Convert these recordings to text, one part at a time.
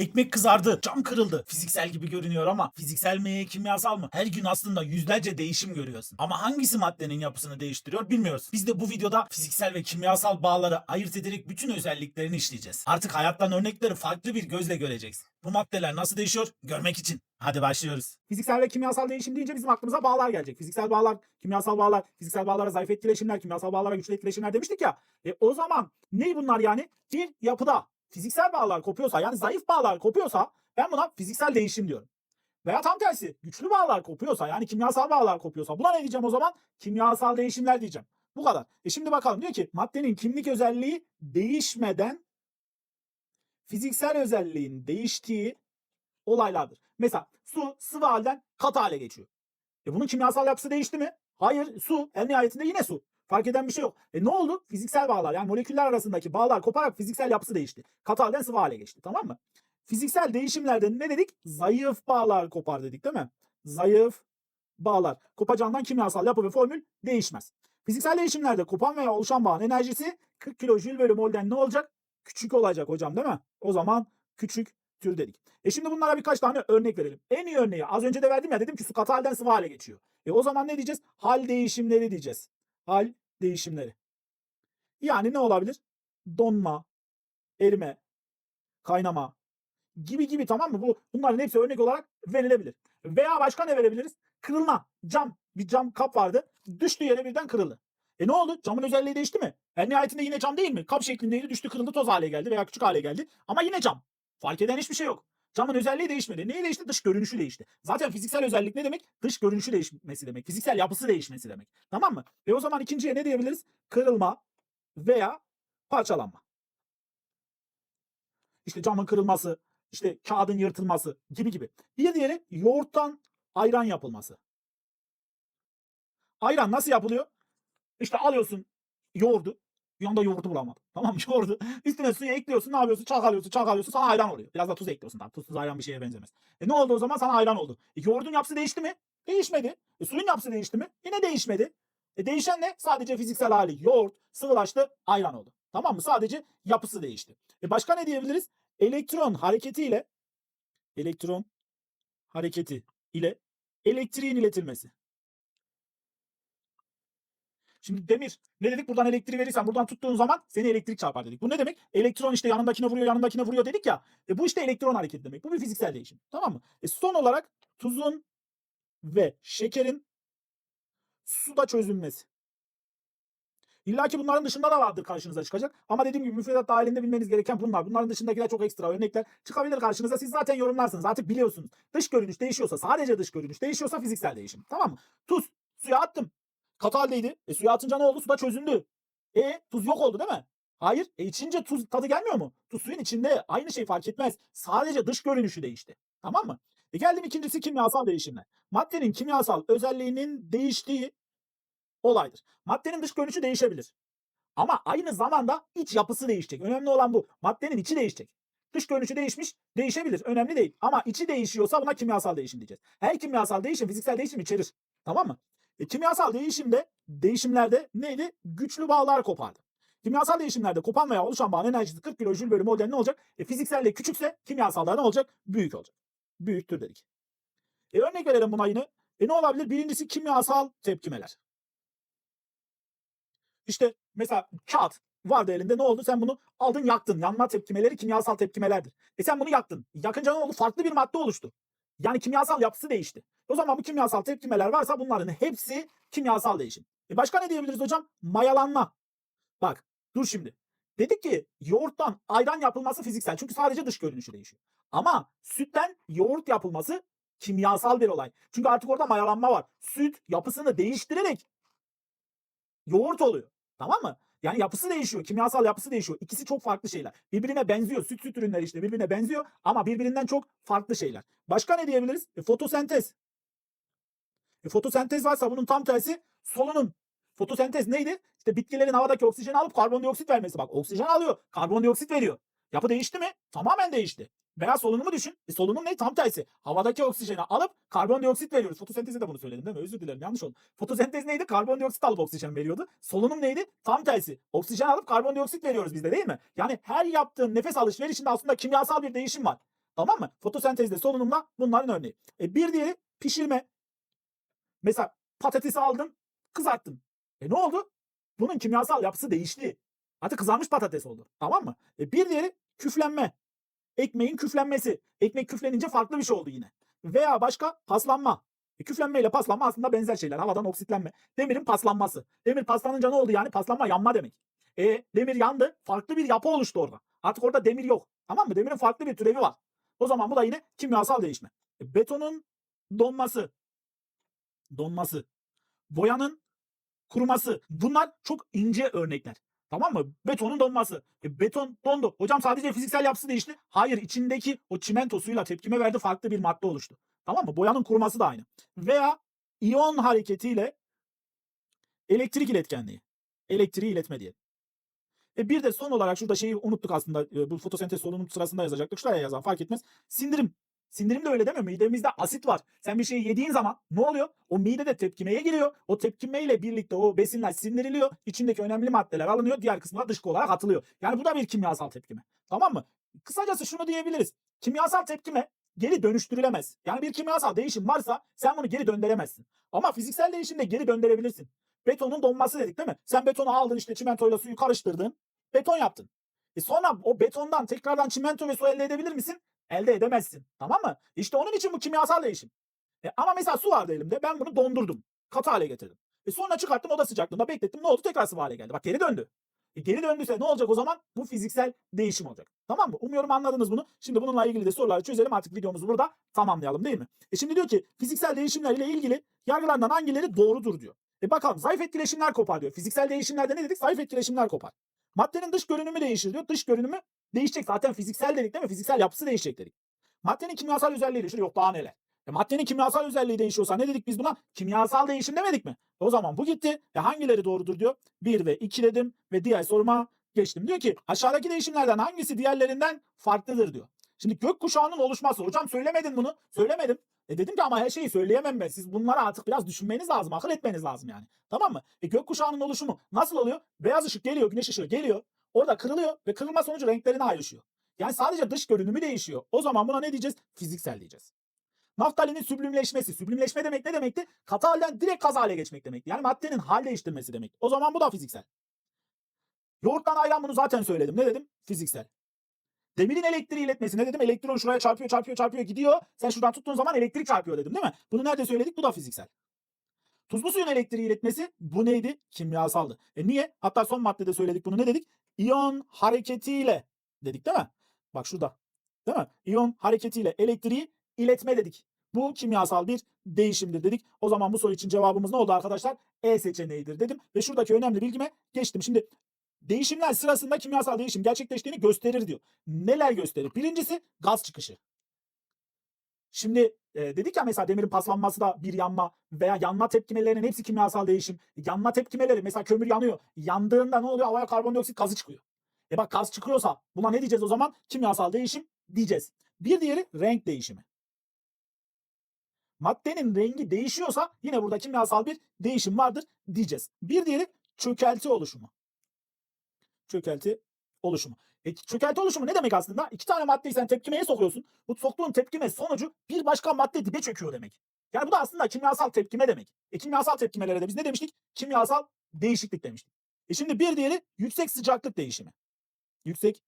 Ekmek kızardı, cam kırıldı. Fiziksel gibi görünüyor ama fiziksel mi, kimyasal mı? Her gün aslında yüzlerce değişim görüyorsun. Ama hangisi maddenin yapısını değiştiriyor bilmiyoruz. Biz de bu videoda fiziksel ve kimyasal bağları ayırt ederek bütün özelliklerini işleyeceğiz. Artık hayattan örnekleri farklı bir gözle göreceksin. Bu maddeler nasıl değişiyor görmek için. Hadi başlıyoruz. Fiziksel ve kimyasal değişim deyince bizim aklımıza bağlar gelecek. Fiziksel bağlar, kimyasal bağlar, fiziksel bağlara zayıf etkileşimler, kimyasal bağlara güçlü etkileşimler demiştik ya. E, o zaman ne bunlar yani? Bir yapıda fiziksel bağlar kopuyorsa yani zayıf bağlar kopuyorsa ben buna fiziksel değişim diyorum. Veya tam tersi güçlü bağlar kopuyorsa yani kimyasal bağlar kopuyorsa buna ne diyeceğim o zaman? Kimyasal değişimler diyeceğim. Bu kadar. E şimdi bakalım diyor ki maddenin kimlik özelliği değişmeden fiziksel özelliğin değiştiği olaylardır. Mesela su sıvı halden katı hale geçiyor. E bunun kimyasal yapısı değişti mi? Hayır su en nihayetinde yine su. Fark eden bir şey yok. E ne oldu? Fiziksel bağlar yani moleküller arasındaki bağlar koparak fiziksel yapısı değişti. Katı halden sıvı hale geçti tamam mı? Fiziksel değişimlerde ne dedik? Zayıf bağlar kopar dedik değil mi? Zayıf bağlar. Kopacağından kimyasal yapı ve formül değişmez. Fiziksel değişimlerde kopan veya oluşan bağın enerjisi 40 kilojül bölü molden ne olacak? Küçük olacak hocam değil mi? O zaman küçük tür dedik. E şimdi bunlara birkaç tane örnek verelim. En iyi örneği az önce de verdim ya dedim ki su katı halden sıvı hale geçiyor. E o zaman ne diyeceğiz? Hal değişimleri diyeceğiz. Hal değişimleri. Yani ne olabilir? Donma, erime, kaynama gibi gibi tamam mı? Bu bunların hepsi örnek olarak verilebilir. Veya başka ne verebiliriz? Kırılma. Cam. Bir cam kap vardı. Düştü yere birden kırıldı. E ne oldu? Camın özelliği değişti mi? En nihayetinde yine cam değil mi? Kap şeklindeydi. Düştü kırıldı toz hale geldi veya küçük hale geldi. Ama yine cam. Fark eden hiçbir şey yok. Camın özelliği değişmedi. Neyi değişti? Dış görünüşü değişti. Zaten fiziksel özellik ne demek? Dış görünüşü değişmesi demek. Fiziksel yapısı değişmesi demek. Tamam mı? Ve o zaman ikinciye ne diyebiliriz? Kırılma veya parçalanma. İşte camın kırılması, işte kağıdın yırtılması gibi gibi. Bir diğeri yoğurttan ayran yapılması. Ayran nasıl yapılıyor? İşte alıyorsun yoğurdu. Bir anda yoğurdu bulamadım. Tamam mı? Yoğurdu. Üstüne suyu ekliyorsun. Ne yapıyorsun? Çalkalıyorsun. Çalkalıyorsun. Sana ayran oluyor. Biraz da tuz ekliyorsun. Tabii. Tuzsuz ayran bir şeye benzemez. E ne oldu o zaman? Sana ayran oldu. E yoğurdun yapısı değişti mi? Değişmedi. E suyun yapısı değişti mi? Yine değişmedi. E değişen ne? Sadece fiziksel hali. Yoğurt sıvılaştı. Ayran oldu. Tamam mı? Sadece yapısı değişti. E başka ne diyebiliriz? Elektron hareketiyle elektron hareketi ile elektriğin iletilmesi. Şimdi demir ne dedik buradan elektriği verirsen buradan tuttuğun zaman seni elektrik çarpar dedik. Bu ne demek? Elektron işte yanındakine vuruyor yanındakine vuruyor dedik ya. E bu işte elektron hareketi demek. Bu bir fiziksel değişim. Tamam mı? E son olarak tuzun ve şekerin suda çözülmesi. İlla ki bunların dışında da vardır karşınıza çıkacak. Ama dediğim gibi müfredat dahilinde bilmeniz gereken bunlar. Bunların dışındakiler çok ekstra örnekler çıkabilir karşınıza. Siz zaten yorumlarsınız. Artık biliyorsunuz. Dış görünüş değişiyorsa, sadece dış görünüş değişiyorsa fiziksel değişim. Tamam mı? Tuz. Suya attım. Katı haldeydi. E suya atınca ne oldu? Suda çözündü. E tuz yok oldu değil mi? Hayır. E içince tuz tadı gelmiyor mu? Tuz suyun içinde aynı şey fark etmez. Sadece dış görünüşü değişti. Tamam mı? E geldim ikincisi kimyasal değişimle. Maddenin kimyasal özelliğinin değiştiği olaydır. Maddenin dış görünüşü değişebilir. Ama aynı zamanda iç yapısı değişecek. Önemli olan bu. Maddenin içi değişecek. Dış görünüşü değişmiş, değişebilir. Önemli değil. Ama içi değişiyorsa buna kimyasal değişim diyeceğiz. Her kimyasal değişim fiziksel değişim içerir. Tamam mı? E, kimyasal değişimde, değişimlerde neydi? Güçlü bağlar kopardı. Kimyasal değişimlerde kopan veya oluşan bağın enerjisi 40 kilojül bölü molden ne olacak? E, fizikselde küçükse kimyasalda ne olacak? Büyük olacak. Büyüktür dedik. E, örnek verelim buna yine. E ne olabilir? Birincisi kimyasal tepkimeler. İşte mesela kağıt vardı elinde ne oldu? Sen bunu aldın yaktın. Yanma tepkimeleri kimyasal tepkimelerdir. E sen bunu yaktın. Yakınca ne oldu? Farklı bir madde oluştu. Yani kimyasal yapısı değişti. O zaman bu kimyasal tepkimeler varsa bunların hepsi kimyasal değişim. E başka ne diyebiliriz hocam? Mayalanma. Bak dur şimdi. Dedik ki yoğurttan ayran yapılması fiziksel. Çünkü sadece dış görünüşü değişiyor. Ama sütten yoğurt yapılması kimyasal bir olay. Çünkü artık orada mayalanma var. Süt yapısını değiştirerek yoğurt oluyor. Tamam mı? Yani yapısı değişiyor. Kimyasal yapısı değişiyor. İkisi çok farklı şeyler. Birbirine benziyor. Süt süt ürünleri işte birbirine benziyor ama birbirinden çok farklı şeyler. Başka ne diyebiliriz? E, fotosentez. E, fotosentez varsa bunun tam tersi solunum. Fotosentez neydi? İşte bitkilerin havadaki oksijeni alıp karbondioksit vermesi. Bak oksijen alıyor, karbondioksit veriyor. Yapı değişti mi? Tamamen değişti. Veya solunumu düşün. E solunum ne? Tam tersi. Havadaki oksijeni alıp karbondioksit veriyoruz. Fotosentezde de bunu söyledim değil mi? Özür dilerim yanlış oldu. Fotosentez neydi? Karbondioksit alıp oksijen veriyordu. Solunum neydi? Tam tersi. Oksijen alıp karbondioksit veriyoruz biz de değil mi? Yani her yaptığın nefes alışverişinde aslında kimyasal bir değişim var. Tamam mı? Fotosentezde solunumla bunların örneği. E bir diğeri pişirme. Mesela patatesi aldın, kızarttın. E ne oldu? Bunun kimyasal yapısı değişti. Artık kızarmış patates oldu. Tamam mı? E bir diğeri küflenme. Ekmeğin küflenmesi. Ekmek küflenince farklı bir şey oldu yine. Veya başka paslanma. E küflenme paslanma aslında benzer şeyler. Havadan oksitlenme. Demirin paslanması. Demir paslanınca ne oldu yani? Paslanma yanma demek. E demir yandı. Farklı bir yapı oluştu orada. Artık orada demir yok. Tamam mı? Demirin farklı bir türevi var. O zaman bu da yine kimyasal değişme. E, betonun donması. Donması. Boyanın kuruması. Bunlar çok ince örnekler. Tamam mı? Betonun donması. E, beton dondu. Hocam sadece fiziksel yapısı değişti. Hayır içindeki o çimento suyla tepkime verdi farklı bir madde oluştu. Tamam mı? Boyanın kuruması da aynı. Veya iyon hareketiyle elektrik iletkenliği. Elektriği iletme diye. E bir de son olarak şurada şeyi unuttuk aslında. E, bu fotosentez solunum sırasında yazacaktık. Şuraya yazan fark etmez. Sindirim. Sindirim de öyle değil mi? Midemizde asit var. Sen bir şeyi yediğin zaman ne oluyor? O midede tepkimeye giriyor. O tepkimeyle birlikte o besinler sindiriliyor. İçindeki önemli maddeler alınıyor. Diğer kısmına dışkı olarak atılıyor. Yani bu da bir kimyasal tepkime. Tamam mı? Kısacası şunu diyebiliriz. Kimyasal tepkime geri dönüştürülemez. Yani bir kimyasal değişim varsa sen bunu geri döndüremezsin. Ama fiziksel değişimde geri döndürebilirsin. Betonun donması dedik değil mi? Sen betonu aldın işte çimentoyla suyu karıştırdın. Beton yaptın. E sonra o betondan tekrardan çimento ve su elde edebilir misin? Elde edemezsin. Tamam mı? İşte onun için bu kimyasal değişim. E ama mesela su vardı elimde. Ben bunu dondurdum. Katı hale getirdim. E sonra çıkarttım oda sıcaklığında beklettim. Ne oldu? Tekrar sıvı hale geldi. Bak geri döndü. E geri döndüyse ne olacak o zaman? Bu fiziksel değişim olacak. Tamam mı? Umuyorum anladınız bunu. Şimdi bununla ilgili de soruları çözelim. Artık videomuzu burada tamamlayalım değil mi? E şimdi diyor ki fiziksel değişimler ile ilgili yargılarından hangileri doğrudur diyor. E bakalım zayıf etkileşimler kopar diyor. Fiziksel değişimlerde ne dedik? Zayıf etkileşimler kopar. Maddenin dış görünümü değişir diyor. Dış görünümü değişecek. Zaten fiziksel dedik değil mi? Fiziksel yapısı değişecek dedik. Maddenin kimyasal özelliği değişir. Yok daha neler. E maddenin kimyasal özelliği değişiyorsa ne dedik biz buna? Kimyasal değişim demedik mi? O zaman bu gitti. E hangileri doğrudur diyor. 1 ve 2 dedim ve diğer soruma geçtim. Diyor ki aşağıdaki değişimlerden hangisi diğerlerinden farklıdır diyor. Şimdi gökkuşağının oluşması. Hocam söylemedin bunu. Söylemedim. E dedim ki ama her şeyi söyleyemem ben. Siz bunları artık biraz düşünmeniz lazım. Akıl etmeniz lazım yani. Tamam mı? E gökkuşağının oluşumu nasıl oluyor? Beyaz ışık geliyor, güneş ışığı geliyor. Orada kırılıyor ve kırılma sonucu renklerine ayrışıyor. Yani sadece dış görünümü değişiyor. O zaman buna ne diyeceğiz? Fiziksel diyeceğiz. Naftalinin süblimleşmesi. Süblimleşme demek ne demekti? Katı halden direkt gaz hale geçmek demekti. Yani maddenin hal değiştirmesi demek. O zaman bu da fiziksel. Yoğurttan ayran bunu zaten söyledim. Ne dedim? Fiziksel. Demirin elektriği iletmesi ne dedim? Elektron şuraya çarpıyor çarpıyor çarpıyor gidiyor. Sen şuradan tuttuğun zaman elektrik çarpıyor dedim değil mi? Bunu nerede söyledik? Bu da fiziksel. Tuzlu suyun elektriği iletmesi bu neydi? Kimyasaldı. E niye? Hatta son maddede söyledik bunu ne dedik? İyon hareketiyle dedik değil mi? Bak şurada. Değil mi? İyon hareketiyle elektriği iletme dedik. Bu kimyasal bir değişimdir dedik. O zaman bu soru için cevabımız ne oldu arkadaşlar? E seçeneğidir dedim. Ve şuradaki önemli bilgime geçtim. Şimdi değişimler sırasında kimyasal değişim gerçekleştiğini gösterir diyor. Neler gösterir? Birincisi gaz çıkışı. Şimdi e, dedik ya mesela demirin paslanması da bir yanma veya yanma tepkimelerinin hepsi kimyasal değişim. Yanma tepkimeleri mesela kömür yanıyor. Yandığında ne oluyor? Havaya karbondioksit gazı çıkıyor. E bak gaz çıkıyorsa buna ne diyeceğiz o zaman? Kimyasal değişim diyeceğiz. Bir diğeri renk değişimi. Maddenin rengi değişiyorsa yine burada kimyasal bir değişim vardır diyeceğiz. Bir diğeri çökelti oluşumu. Çökelti oluşumu. E, çökelti oluşumu ne demek aslında? İki tane maddeyi sen tepkimeye sokuyorsun. Bu soktuğun tepkime sonucu bir başka madde dibe çöküyor demek. Yani bu da aslında kimyasal tepkime demek. E, kimyasal tepkimelere de biz ne demiştik? Kimyasal değişiklik demiştik. E şimdi bir diğeri yüksek sıcaklık değişimi. Yüksek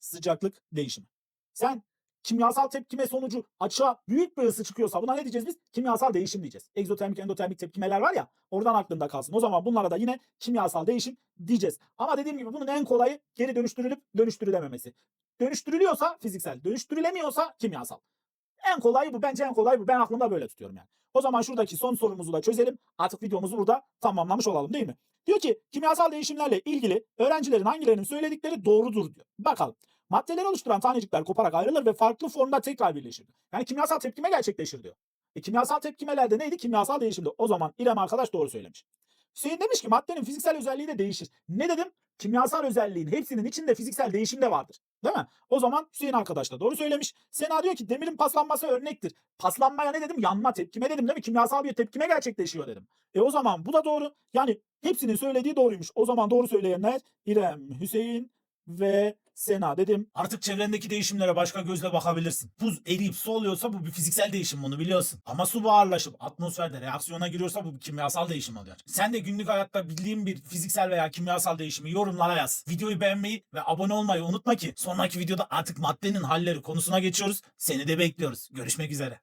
sıcaklık değişimi. Sen kimyasal tepkime sonucu açığa büyük bir ısı çıkıyorsa buna ne diyeceğiz biz? Kimyasal değişim diyeceğiz. Egzotermik, endotermik tepkimeler var ya oradan aklında kalsın. O zaman bunlara da yine kimyasal değişim diyeceğiz. Ama dediğim gibi bunun en kolayı geri dönüştürülüp dönüştürülememesi. Dönüştürülüyorsa fiziksel, dönüştürülemiyorsa kimyasal. En kolayı bu. Bence en kolay bu. Ben aklımda böyle tutuyorum yani. O zaman şuradaki son sorumuzu da çözelim. Artık videomuzu burada tamamlamış olalım değil mi? Diyor ki kimyasal değişimlerle ilgili öğrencilerin hangilerinin söyledikleri doğrudur diyor. Bakalım. Maddeleri oluşturan tanecikler koparak ayrılır ve farklı formda tekrar birleşir. Yani kimyasal tepkime gerçekleşir diyor. E, kimyasal tepkimelerde neydi? Kimyasal değişimdi. O zaman İrem arkadaş doğru söylemiş. Hüseyin demiş ki maddenin fiziksel özelliği de değişir. Ne dedim? Kimyasal özelliğin hepsinin içinde fiziksel değişim de vardır. Değil mi? O zaman Hüseyin arkadaş da doğru söylemiş. Sena diyor ki demirin paslanması örnektir. Paslanmaya ne dedim? Yanma tepkime dedim değil mi? Kimyasal bir tepkime gerçekleşiyor dedim. E o zaman bu da doğru. Yani hepsinin söylediği doğruymuş. O zaman doğru söyleyenler İrem, Hüseyin ve Sena dedim. Artık çevrendeki değişimlere başka gözle bakabilirsin. Buz eriyip su oluyorsa bu bir fiziksel değişim bunu biliyorsun. Ama su buharlaşıp atmosferde reaksiyona giriyorsa bu bir kimyasal değişim oluyor. Sen de günlük hayatta bildiğin bir fiziksel veya kimyasal değişimi yorumlara yaz. Videoyu beğenmeyi ve abone olmayı unutma ki sonraki videoda artık maddenin halleri konusuna geçiyoruz. Seni de bekliyoruz. Görüşmek üzere.